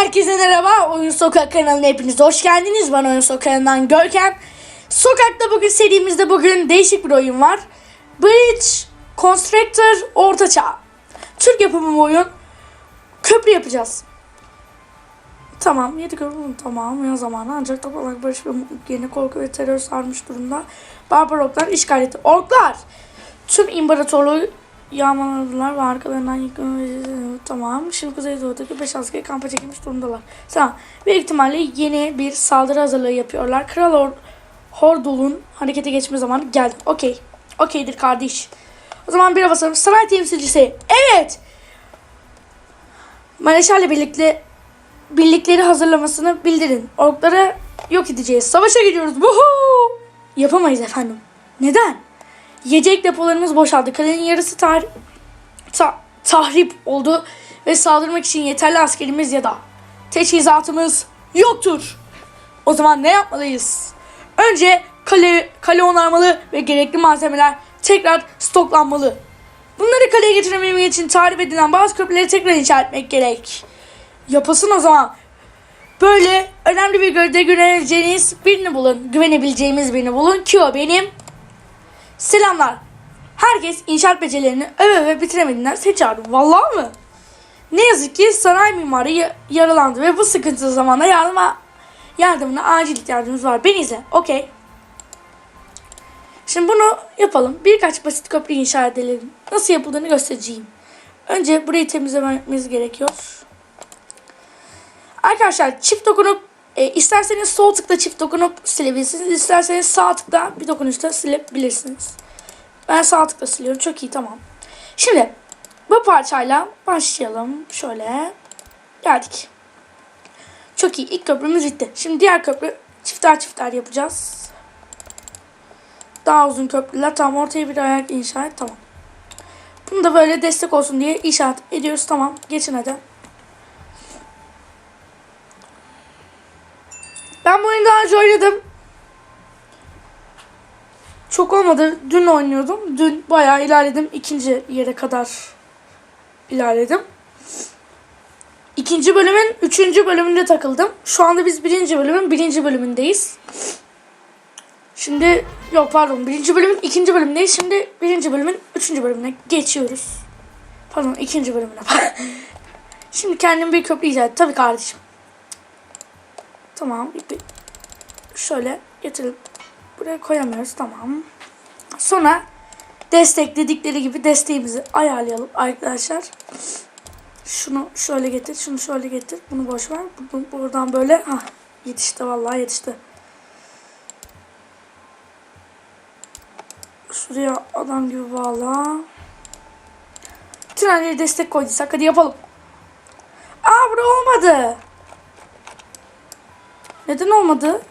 Herkese merhaba. Oyun Sokak kanalına hepiniz hoş geldiniz. Ben Oyun Sokak'ından Görkem. Sokakta bugün serimizde bugün değişik bir oyun var. Bridge Constructor Ortaçağ. Türk yapımı bir oyun. Köprü yapacağız. Tamam, yedi köprü tamam ya zamanı ancak toplamak barış ve yerine korku ve terör sarmış durumda. Barbaroklar işgal etti. Orklar! Tüm imparatorluğu yağmaladılar ve arkalarından yıkılmış. Tamam. Şimdi Kuzeydoğu'daki 5 askeri kampa çekilmiş durumdalar. Tamam. Büyük ihtimalle yeni bir saldırı hazırlığı yapıyorlar. Kral Or Hordul'un harekete geçme zamanı geldi. Okey. Okeydir kardeş. O zaman bir basalım. Saray temsilcisi. Evet. Mareşal'le birlikte birlikleri hazırlamasını bildirin. Orkları yok edeceğiz. Savaşa gidiyoruz. Woohoo! Yapamayız efendim. Neden? Yiyecek depolarımız boşaldı. Kalenin yarısı tar ta- tahrip oldu ve saldırmak için yeterli askerimiz ya da teçhizatımız yoktur. O zaman ne yapmalıyız? Önce kale, kale onarmalı ve gerekli malzemeler tekrar stoklanmalı. Bunları kaleye getirebilmek için tarif edilen bazı köprüleri tekrar inşa etmek gerek. Yapasın o zaman. Böyle önemli bir görevde güvenebileceğiniz birini bulun. Güvenebileceğimiz birini bulun ki o benim Selamlar. Herkes inşaat becerilerini öve öve bitiremediğinden çağırdı. Vallahi mı? Ne yazık ki saray mimarı ya- yaralandı ve bu sıkıntılı zamanda yardıma yardımına acil ihtiyacımız var. Beni izle. Okey. Şimdi bunu yapalım. Birkaç basit köprü inşa edelim. Nasıl yapıldığını göstereceğim. Önce burayı temizlememiz gerekiyor. Arkadaşlar çift dokunup e, isterseniz sol tıkla çift dokunup silebilirsiniz. İsterseniz sağ tıkla bir dokunuşta silebilirsiniz. Ben sağ tıkla siliyorum. Çok iyi tamam. Şimdi bu parçayla başlayalım. Şöyle geldik. Çok iyi. İlk köprümüz bitti. Şimdi diğer köprü çifter çifter yapacağız. Daha uzun köprüler. Tamam ortaya bir ayak inşa et. Tamam. Bunu da böyle destek olsun diye inşaat ediyoruz. Tamam. Geçin hadi. Ben bu oyunu daha önce oynadım. Çok olmadı. Dün oynuyordum. Dün bayağı ilerledim. İkinci yere kadar ilerledim. İkinci bölümün üçüncü bölümünde takıldım. Şu anda biz birinci bölümün birinci bölümündeyiz. Şimdi yok pardon birinci bölümün ikinci bölümündeyiz. Şimdi birinci bölümün üçüncü bölümüne geçiyoruz. Pardon ikinci bölümüne. Şimdi kendim bir köprü icat Tabii kardeşim. Tamam. Şöyle getirip buraya koyamıyoruz. Tamam. Sonra destek dedikleri gibi desteğimizi ayarlayalım arkadaşlar. Şunu şöyle getir, şunu şöyle getir. Bunu boş ver. Bunu buradan böyle ha yetişti vallahi yetişti. Şuraya adam gibi bağla. Yere destek koyduysak hadi yapalım. Aa bura olmadı. Neden olmadı?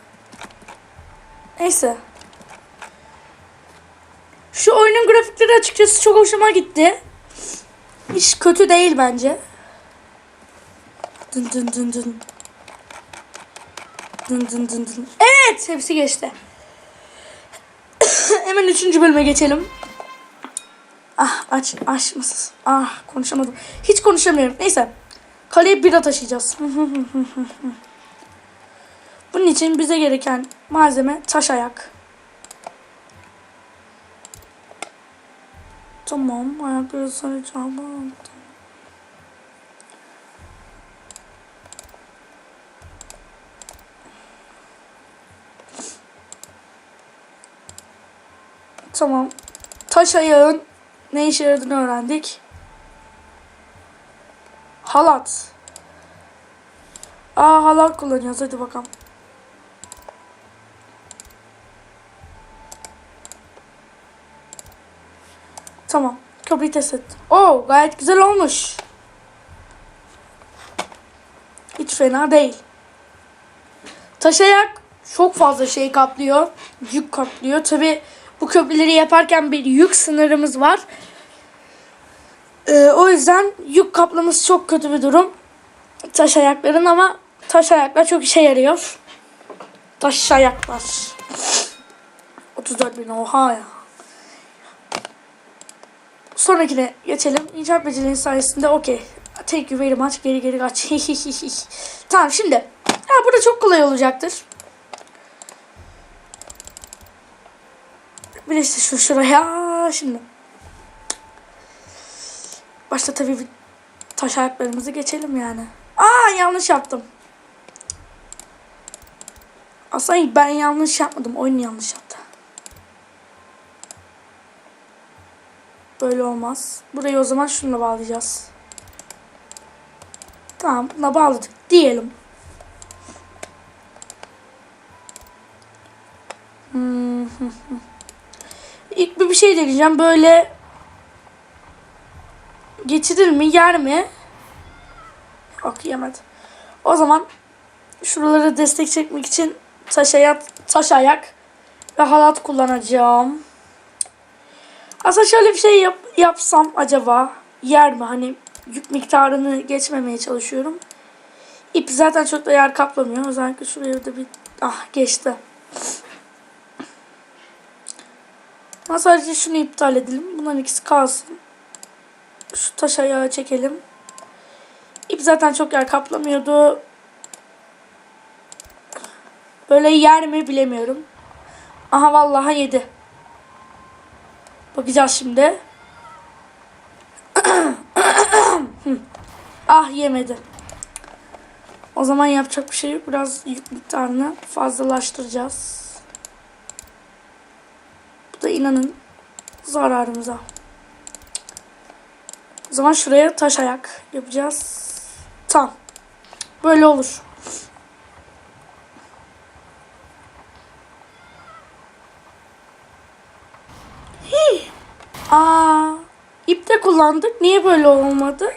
Neyse. Şu oyunun grafikleri açıkçası çok hoşuma gitti. Hiç kötü değil bence. Dın dın dın dın. Dın dın dın dın. Evet hepsi geçti. Hemen üçüncü bölüme geçelim. Ah aç açmasız. Ah konuşamadım. Hiç konuşamıyorum. Neyse. Kaleye bira taşıyacağız. Bunun için bize gereken malzeme taş ayak. Tamam, ayakları saracağım. Tamam. Taş ayağın ne işe yaradığını öğrendik. Halat. Aa halat kullanıyoruz. Hadi bakalım. Tamam. Köprüyü test ettim. Oo gayet güzel olmuş. Hiç fena değil. Taş ayak çok fazla şey kaplıyor. Yük kaplıyor. Tabi bu köprüleri yaparken bir yük sınırımız var. Ee, o yüzden yük kaplaması çok kötü bir durum. Taş ayakların ama taş ayaklar çok işe yarıyor. Taş ayaklar. 34 bin oha ya. Sonrakine geçelim. İnşaat becerileri sayesinde okey. Thank you very much. Geri geri kaç. tamam şimdi. Ha burada çok kolay olacaktır. Bir işte şu şuraya şimdi. Başta tabii bir taş ayaklarımızı geçelim yani. Aa yanlış yaptım. Aslında ben yanlış yapmadım. Oyun yanlış yaptı. Böyle olmaz. Burayı o zaman şununla bağlayacağız. Tamam buna bağladık diyelim. Hmm. İlk bir şey deneyeceğim. Böyle geçirir mi yer mi? Yok yemedi. O zaman şuraları destek çekmek için taş taş ayak ve halat kullanacağım. Aslında şöyle bir şey yap, yapsam acaba yer mi? Hani yük miktarını geçmemeye çalışıyorum. İp zaten çok da yer kaplamıyor. Özellikle şuraya da bir ah geçti. Ama sadece şunu iptal edelim. Bunların ikisi kalsın. Şu taş ayağı çekelim. İp zaten çok yer kaplamıyordu. Böyle yer mi bilemiyorum. Aha vallahi yedi. Bakacağız şimdi. ah yemedi. O zaman yapacak bir şey yok. Biraz yük miktarını fazlalaştıracağız. Bu da inanın zararımıza. O zaman şuraya taş ayak yapacağız. Tamam. Böyle olur. Hii. Aa, ip de kullandık. Niye böyle olmadı?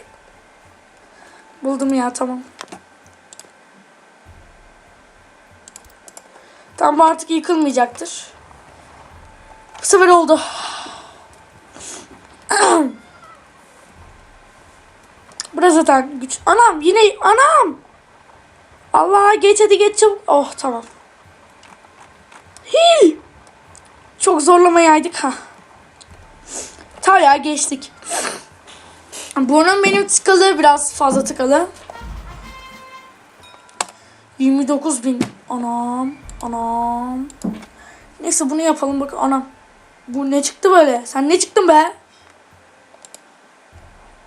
Buldum ya tamam. Tamam artık yıkılmayacaktır. Bu sefer oldu. Burası zaten güç. Anam yine anam. Allah geç hadi geç çabuk. Oh tamam. Hii. Çok zorlamayaydık ha. Tabii ya geçtik. Burnum benim tıkalı biraz fazla tıkalı. 29 bin. Anam. Anam. Neyse bunu yapalım bak anam. Bu ne çıktı böyle? Sen ne çıktın be?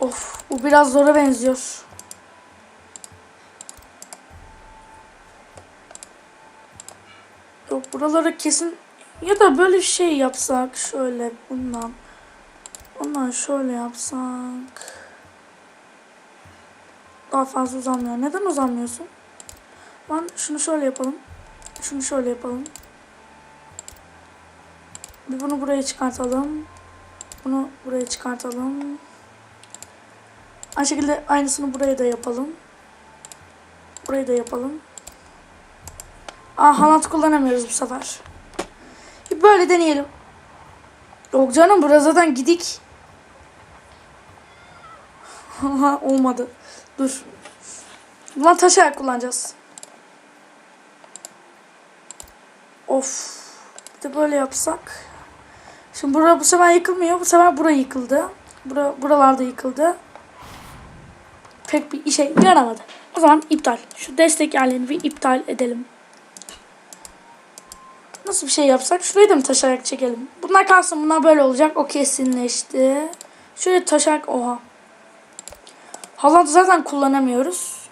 Of bu biraz zora benziyor. Yok buralara kesin ya da böyle bir şey yapsak şöyle bundan. Bundan şöyle yapsak. Daha fazla uzanmıyor. Neden uzanmıyorsun? Ben şunu şöyle yapalım. Şunu şöyle yapalım. Bir bunu buraya çıkartalım. Bunu buraya çıkartalım. Aynı şekilde aynısını buraya da yapalım. Burayı da yapalım. Aa halat kullanamıyoruz bu sefer. Böyle deneyelim. Yok canım burası zaten gidik. Olmadı. Dur. Bundan taş ayak kullanacağız. Of. Bir de böyle yapsak. Şimdi bura bu sefer yıkılmıyor. Bu sefer bura yıkıldı. Bura, buralarda yıkıldı. Pek bir işe yaramadı. O zaman iptal. Şu destek yerlerini bir iptal edelim. Nasıl bir şey yapsak? Şurayı da mı taşarak çekelim? Bunlar kalsın. Bunlar böyle olacak. O kesinleşti. Şöyle taşarak. Oha. Halat zaten kullanamıyoruz.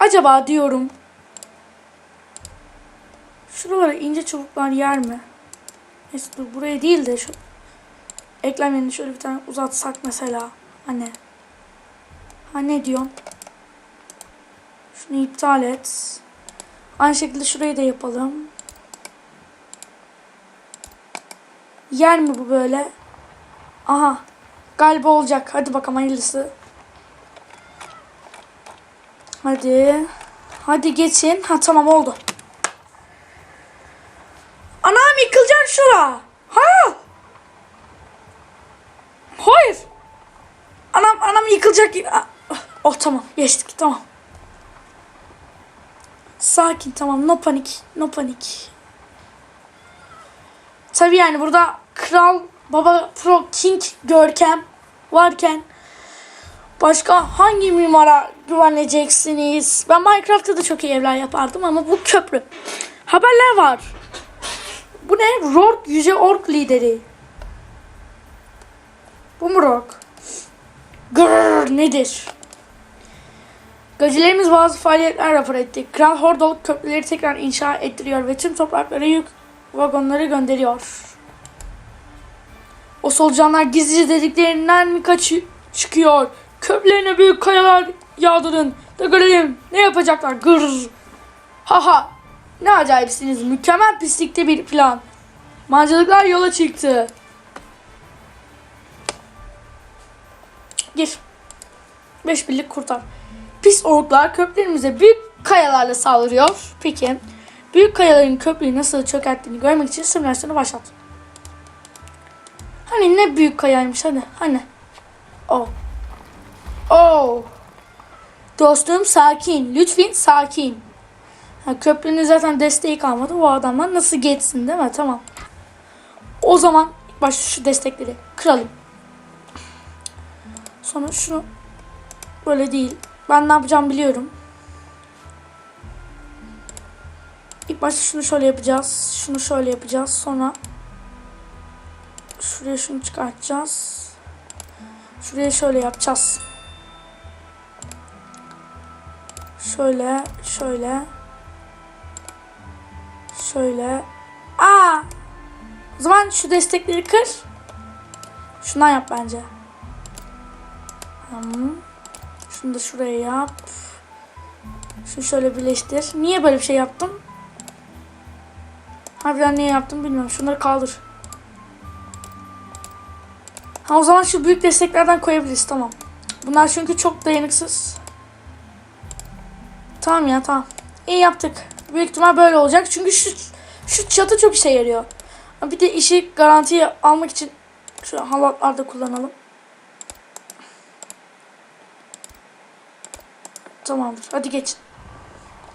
Acaba diyorum. Şuralara ince çubuklar yer mi? Neyse dur buraya değil de şu eklemlerini şöyle bir tane uzatsak mesela. Hani. Ha ne diyorsun? Şunu iptal et. Aynı şekilde şurayı da yapalım. Yer mi bu böyle? Aha. Galiba olacak. Hadi bakalım hayırlısı. Hadi. Hadi geçin. Ha tamam oldu. Anam yıkılacak şura. Ha. Hayır. Anam anam yıkılacak. Oh tamam geçtik tamam. Sakin tamam no panik no panik. Tabii yani burada kral Baba Pro King Görkem varken başka hangi mimara güveneceksiniz? Ben Minecraft'ta da çok iyi evler yapardım ama bu köprü. Haberler var. Bu ne? Rourke Yüce Ork lideri. Bu mu Rourke? Grrr, nedir? Gacilerimiz bazı faaliyetler rapor etti. Kral Hordoluk köprüleri tekrar inşa ettiriyor ve tüm topraklara yük vagonları gönderiyor. O solucanlar gizlice dediklerinden mi kaç çıkıyor? Köprülerine büyük kayalar yağdırın. Da görelim ne yapacaklar. Gırr. Haha. Ne acayipsiniz. Mükemmel pislikte bir plan. Mancılıklar yola çıktı. Gir. Beş birlik kurtar. Pis orklar köprülerimize büyük kayalarla saldırıyor. Peki. Büyük kayaların köprüyü nasıl çökerttiğini görmek için simülasyonu başlat. Hani ne büyük kayaymış hadi. Hani. Oh. Oh. Dostum sakin. Lütfen sakin. Ha, köprünün zaten desteği kalmadı. O adamlar nasıl geçsin değil mi? Tamam. O zaman başta şu destekleri kıralım. Sonra şunu böyle değil. Ben ne yapacağım biliyorum. İlk başta şunu şöyle yapacağız. Şunu şöyle yapacağız. Sonra şuraya şunu çıkartacağız. Şuraya şöyle yapacağız. Şöyle, şöyle. Şöyle. Aa! O zaman şu destekleri kır. Şundan yap bence. Tamam. Şunu da şuraya yap. Şunu şöyle birleştir. Niye böyle bir şey yaptım? Harbiden niye yaptım bilmiyorum. Şunları kaldır. Ha o zaman şu büyük desteklerden koyabiliriz tamam. Bunlar çünkü çok dayanıksız. Tamam ya tamam. İyi yaptık. Büyük ihtimal böyle olacak. Çünkü şu şu çatı çok işe yarıyor. Bir de işi garantiye almak için şu halatlarda kullanalım. Tamamdır. Hadi geçin.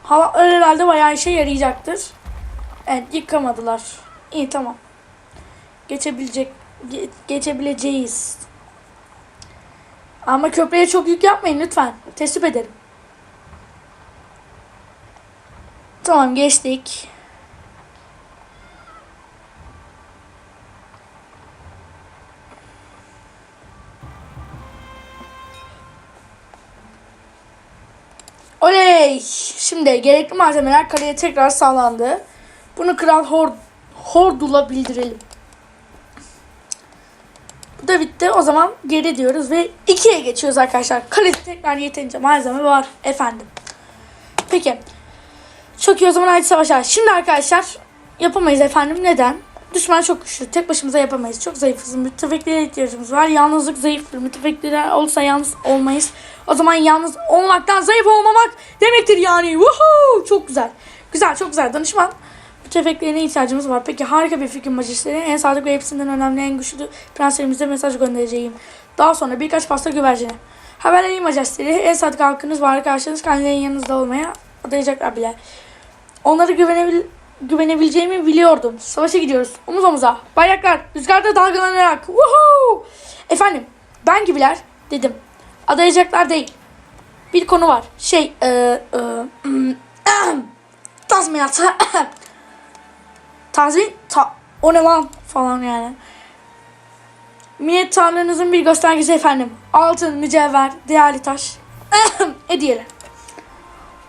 Halatlar herhalde bayağı işe yarayacaktır. Evet yıkamadılar. İyi tamam. Geçebilecek ge- geçebileceğiz. Ama köprüye çok yük yapmayın lütfen. Teslim ederim. Tamam geçtik. Oley! Şimdi gerekli malzemeler kaleye tekrar sağlandı. Bunu Kral Hord Hordul'a bildirelim. Da bitti. O zaman geri diyoruz ve ikiye geçiyoruz arkadaşlar. Kalede tekrar yeterince malzeme var efendim. Peki. Çok iyi o zaman hadi savaşa. Şimdi arkadaşlar yapamayız efendim. Neden? Düşman çok güçlü. Tek başımıza yapamayız. Çok zayıfız. Müttefiklere ihtiyacımız var. Yalnızlık zayıftır. Müttefikler olursa yalnız olmayız. O zaman yalnız olmaktan zayıf olmamak demektir yani. Woohoo! Çok güzel. Güzel çok güzel. Danışman müttefiklerine ihtiyacımız var. Peki harika bir fikir majistleri. En sadık ve hepsinden önemli en güçlü prenslerimize mesaj göndereceğim. Daha sonra birkaç pasta güvercine. Haberlerin majestleri. En sadık halkınız var. Arkadaşlarınız kendilerinin yanınızda olmaya adayacaklar bile. Onlara güvenebil güvenebileceğimi biliyordum. Savaşa gidiyoruz. Omuz omuza. Bayraklar rüzgarda dalgalanarak. Woohoo! Efendim ben gibiler dedim. Adayacaklar değil. Bir konu var. Şey e, e, tazminat. Tazmin ta, o ne lan falan yani. Minnettarlığınızın bir göstergesi efendim. Altın, mücevher, değerli taş. Hediyeler.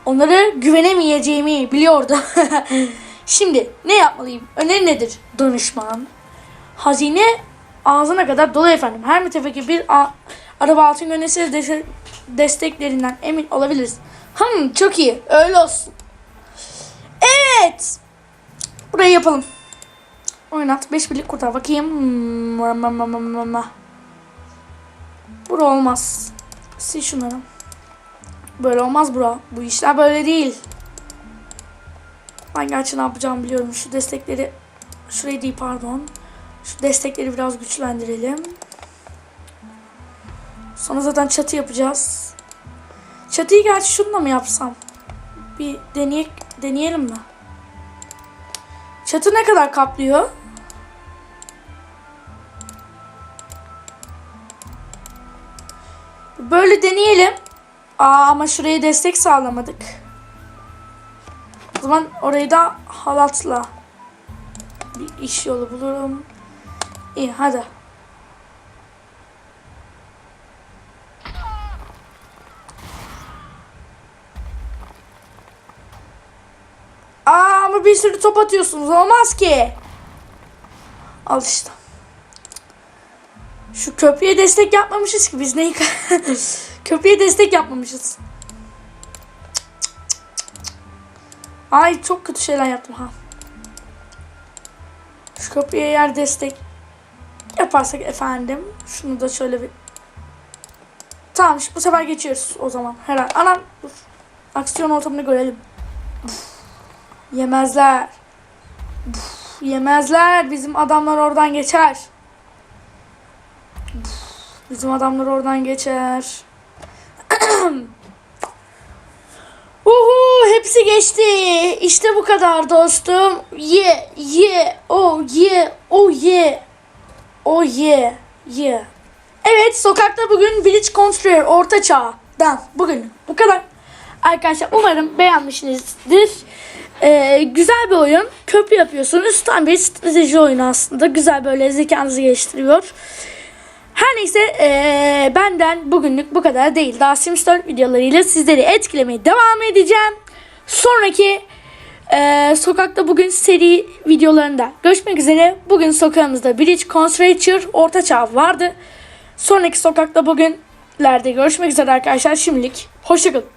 Onlara güvenemeyeceğimi biliyordu. Şimdi ne yapmalıyım? Öneri nedir? Danışman. Hazine ağzına kadar dolu efendim. Her mütefekir bir araba altın gönderse de- desteklerinden emin olabiliriz. Hmm çok iyi. Öyle olsun. Evet. Burayı yapalım. Oynat. 5 birlik kurtar. Bakayım. Bura olmaz. Sil şunları. Böyle olmaz bura. Bu işler böyle değil. Ben gerçi ne yapacağımı biliyorum. Şu destekleri şurayı değil pardon. Şu destekleri biraz güçlendirelim. Sonra zaten çatı yapacağız. Çatıyı gerçi şununla mı yapsam? Bir deneye, deneyelim mi? Çatı ne kadar kaplıyor? Böyle deneyelim. Aa ama şuraya destek sağlamadık. O zaman orayı da halatla bir iş yolu bulurum. İyi hadi. Bir sürü top atıyorsunuz. Olmaz ki. Al işte. Şu köprüye destek yapmamışız ki biz neyi köprüye destek yapmamışız. Ay çok kötü şeyler yaptım ha. Şu köprüye yer destek yaparsak efendim. Şunu da şöyle bir Tamam bu sefer geçiyoruz o zaman. Herhalde. Anam dur. Aksiyon ortamını görelim. Uf, Yemezler. Uf, Yemezler. Bizim adamlar oradan geçer. Bizim adamlar oradan geçer. Uhu hepsi geçti. İşte bu kadar dostum. Ye ye oh ye oh ye. Oh ye ye. Evet sokakta bugün Village Constructor Orta Çağ'dan bugün bu kadar. Arkadaşlar umarım beğenmişsinizdir. Ee, güzel bir oyun. Köprü yapıyorsunuz. Tam bir strateji oyunu aslında. Güzel böyle zekanızı geliştiriyor. Her neyse eee, benden bugünlük bu kadar değil. Daha Sims 4 videolarıyla sizleri etkilemeye devam edeceğim. Sonraki eee, sokakta bugün seri videolarında görüşmek üzere. Bugün sokağımızda Bridge Constructor Orta Çağ vardı. Sonraki sokakta bugünlerde görüşmek üzere arkadaşlar. Şimdilik hoşçakalın.